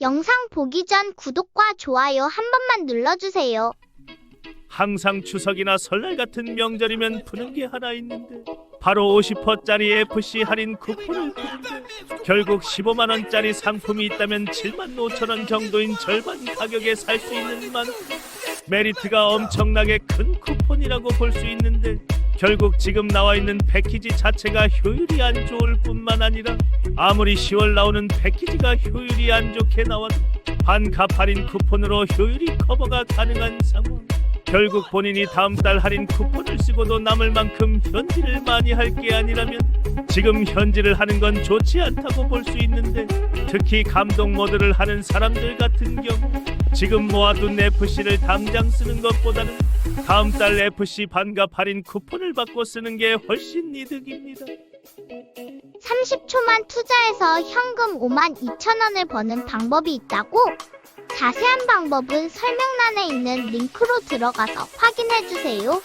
영상 보기 전 구독과 좋아요 한 번만 눌러주세요. 항상 추석이나 설날 같은 명절이면 푸는 게 하나 있는데 바로 50%짜리 FC 할인 쿠폰을 푸는데 결국 15만 원짜리 상품이 있다면 7만 5천 원 정도인 절반 가격에 살 수 있는 만 메리트가 엄청나게 큰 쿠폰이라고 볼 수 있는데 결국 지금 나와 있는 패키지 자체가 효율이 안 좋을 뿐만 아니라 아무리 10월 나오는 패키지가 효율이 안 좋게 나와도 할인 쿠폰으로 효율이 커버가 가능한 상황. 결국 본인이 다음 달 할인 쿠폰을 쓰고도 남을 만큼 현질을 많이 할 게 아니라면 지금 현질을 하는 건 좋지 않다고 볼 수 있는데 특히 감동 모드를 하는 사람들 같은 경우 지금 모아둔 FC를 당장 쓰는 것보다는 다음 달 FC 반값 할인 쿠폰을 받고 쓰는 게 훨씬 이득입니다. 30초만 투자해서 현금 5만 2천 원을 버는 방법이 있다고? 자세한 방법은 설명란에 있는 링크로 들어가서 확인해 주세요.